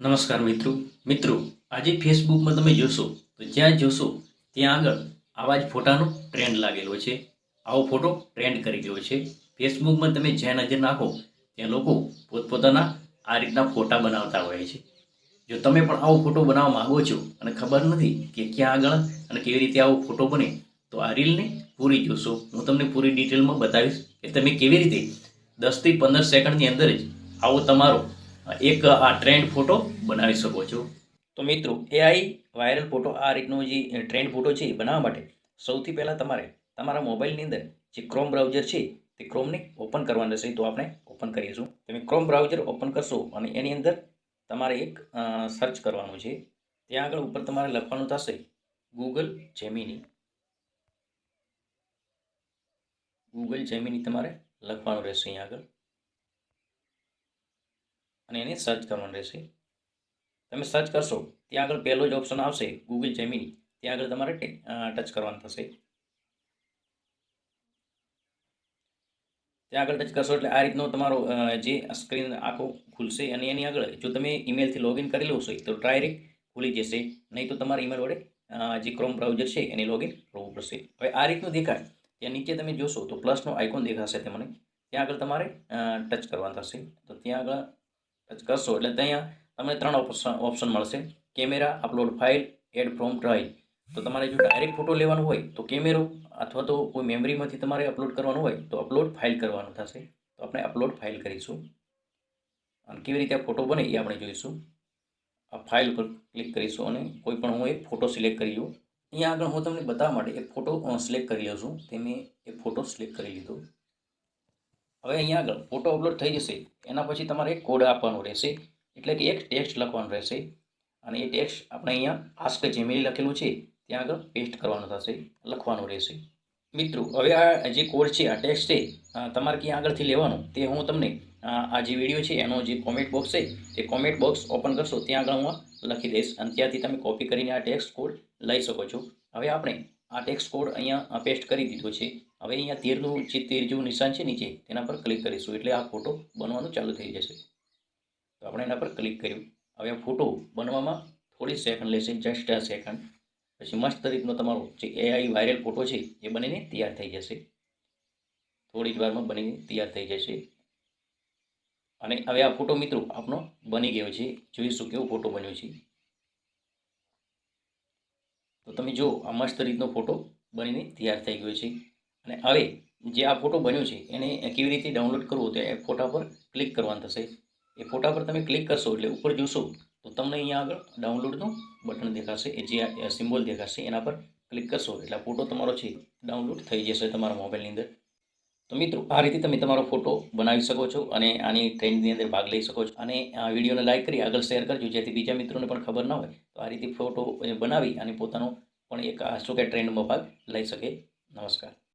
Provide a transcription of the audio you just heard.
નમસ્કાર મિત્રો. મિત્રો, આજે ફેસબુકમાં તમે જોશો તો જ્યાં જોશો, ત્યાં આગળ આવા જ ફોટાનો ટ્રેન્ડ લાગેલો છે. આવો ફોટો ટ્રેન્ડ કરી ગયો છે. ફેસબુકમાં તમે જ્યાં નજર નાખો, ત્યાં લોકો પોતપોતાના આ રીતના ફોટા બનાવતા હોય છે. જો તમે પણ આવો ફોટો બનાવવા માગો છો અને ખબર નથી કે ક્યાં આગળ અને કેવી રીતે આવો ફોટો બને, તો આ રીલને પૂરી જોશો. હું તમને પૂરી ડિટેલમાં બતાવીશ કે તમે કેવી રીતે દસથી પંદર સેકન્ડની અંદર જ આવો તમારો એક આ ટ્રેન્ડ ફોટો બનાવી શકો છો. તો મિત્રો એઆઈ વાયરલ ફોટો આ રીતનો જે ટ્રેન્ડ ફોટો છે એ બનાવવા માટે સૌથી પહેલાં તમારે તમારા મોબાઈલની અંદર જે ક્રોમ બ્રાઉઝર છે, તે ક્રોમને ઓપન કરવાનું રહેશે. તો આપણે ઓપન કરીશું. તમે ક્રોમ બ્રાઉઝર ઓપન કરશો અને એની અંદર તમારે એક સર્ચ કરવાનું છે. ત્યાં આગળ ઉપર તમારે લખવાનું થશે ગૂગલ જેમિની ગૂગલ જેમિની તમારે લખવાનું રહેશે અહીંયા આગળ. અને એને સર્ચ કરવાનું રહેશે. તમે સર્ચ કરશો, ત્યાં આગળ પહેલો જ ઓપ્શન આવશે ગૂગલ જેમિની ત્યાં આગળ તમારે ટચ કરવાનું થશે. ત્યાં આગળ ટચ કરશો એટલે આ રીતનો તમારો જે સ્ક્રીન આખો ખુલશે અને એની આગળ જો તમે ઈમેલથી લોગિન કરેલું હશે તો ડાયરેક્ટ ખુલી જશે. નહીં તો તમારા ઈમેલ વડે જે ક્રોમ બ્રાઉઝર છે, એને લોગિન કરવું પડશે. હવે આ રીતનું દેખાય. ત્યાં નીચે તમે જોશો તો પ્લસનો આઇકોન દેખાશે તમને. ત્યાં આગળ તમારે ટચ કરવાનું થશે. તો ત્યાં આગળ કરશો. એટલે ત્યાં તમને ત્રણ ઓપ્શન ઓપ્શન મળશે. Camera upload file add from drive તો તમારે જો ડાયરેક્ટ ફોટો લેવાનો હોય, તો કેમેરો અથવા તો કોઈ મેમરીમાંથી તમારે અપલોડ કરવાનું હોય, તો અપલોડ ફાઇલ કરવાનું થશે. તો આપણે અપલોડ ફાઇલ કરીશું. અને કેવી રીતે આ ફોટો બને એ આપણે જોઈશું. આ ફાઇલ પર ક્લિક કરીશું અને કોઈ પણ હું એ ફોટો સિલેક્ટ કરી લઉં. અહીંયા આગળ હું તમને બતાવવા માટે એક ફોટો સિલેક્ટ કરી લઉં છું. તે મેં એ ફોટો સિલેક્ટ કરી લીધો. હવે અહીંયા આગળ ફોટો અપલોડ થઈ જશે. એના પછી તમારે એક કોડ આપવાનો રહેશે. એટલે કે એક ટેક્સ્ટ લખવાનું રહેશે. અને એ ટેક્સ્ટ આપણે અહીંયા આસ્ક જીમેલ લખેલું છે. ત્યાં આગળ પેસ્ટ કરવાનું થશે. લખવાનું રહેશે. મિત્રો, હવે આ જે કોડ છે, આ ટેક્સ્ટ છે તમારે ક્યાં આગળથી લેવાનું તે હું તમને આ જે વીડિયો છે, એનો જે કોમેન્ટ બોક્સ છે, તે કોમેન્ટ બોક્સ ઓપન કરશો, ત્યાં આગળ હું લખી દઈશ. અને ત્યાંથી તમે કોપી કરીને આ ટેક્સ્ટ કોડ લઈ શકો છો. હવે આપણે આ ટેક્સ્ટ કોડ અહીંયા પેસ્ટ કરી દીધો છે. હવે અહીંયા તીરનું જે તીર જેવું નિશાન છે નીચે, તેના પર ક્લિક કરીશું. એટલે આ ફોટો બનવાનું ચાલુ થઈ જશે. તો આપણે એના પર ક્લિક કર્યું. હવે આ ફોટો બનવામાં થોડી સેકન્ડ લેશે જસ્ટ આ સેકન્ડ પછી મસ્ત રીતનો તમારો જે એઆઈ વાયરલ ફોટો છે, એ બનીને તૈયાર થઈ જશે. થોડી જ વારમાં બનીને તૈયાર થઈ જશે. અને હવે આ ફોટો મિત્રો આપનો બની ગયો છે. જોઈશું કેવો ફોટો બન્યો છે. તો તમે જો આ મસ્ત રીતનો ફોટો બનીને તૈયાર થઈ ગયો છે. અને હવે જે આ ફોટો બન્યો છે, એને કેવી રીતે ડાઉનલોડ કરવો તો એ ફોટા પર ક્લિક કરવાનું થશે. એ ફોટા પર તમે ક્લિક કરશો એટલે ઉપર જોશો, તો તમને અહીંયા આગળ ડાઉનલોડનું બટન દેખાશે, એ જે સિમ્બોલ દેખાશે, એના પર ક્લિક કરશો. એટલે ફોટો તમારો છે ડાઉનલોડ થઈ જશે તમારા મોબાઈલની અંદર. તો મિત્રો, આ રીતે તમે તમારો ફોટો બનાવી શકો છો અને આની ટ્રેન્ડની અંદર ભાગ લઈ શકો છો. અને આ વિડીયોને લાઇક કરી, આગળ શેર કરજો, જેથી બીજા મિત્રોને પણ ખબર ના હોય. તો આ રીતે ફોટો બનાવી અને પોતાનો પણ એક શું કે ટ્રેન્ડમાં ભાગ લઈ શકે. નમસ્કાર.